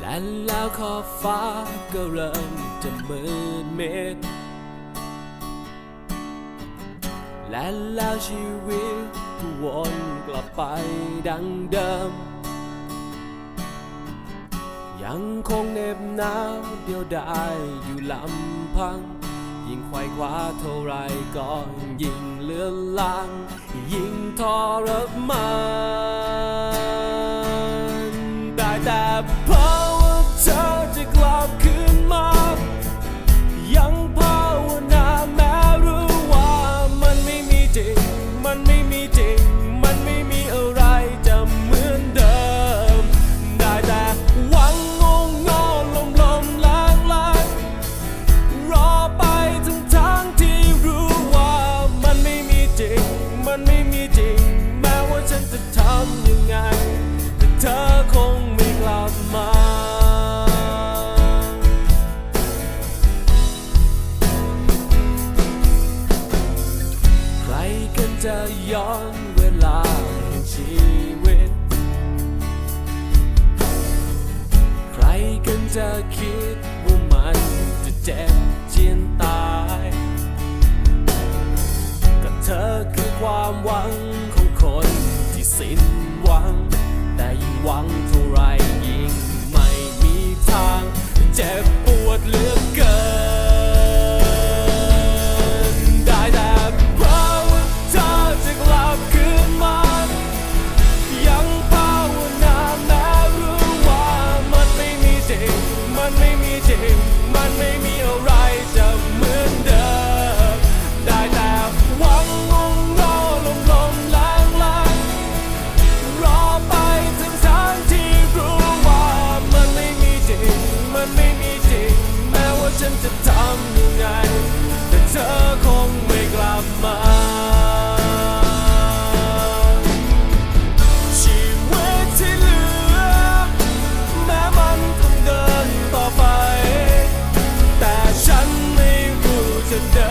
และแล้วขอบฟ้าก็เริ่มจะมืดมิดและแล้วชีวิตก็วนกลับไปดังเดิม ยังคงเหน็บหนาวเดียวดายอยู่ลำพัง ยิ่งควายคว้าเท่าไรก็ยิ่งเลือนลาง ยิ่งทรมาน จะย้อนเวลาแห่งชีวิต ใครกันจะคิดว่ามันจะเจ็บเจียนตายก็เธอคือความหวังของคนที่สิ้นหวัง จริงมันไม่มีอะ know.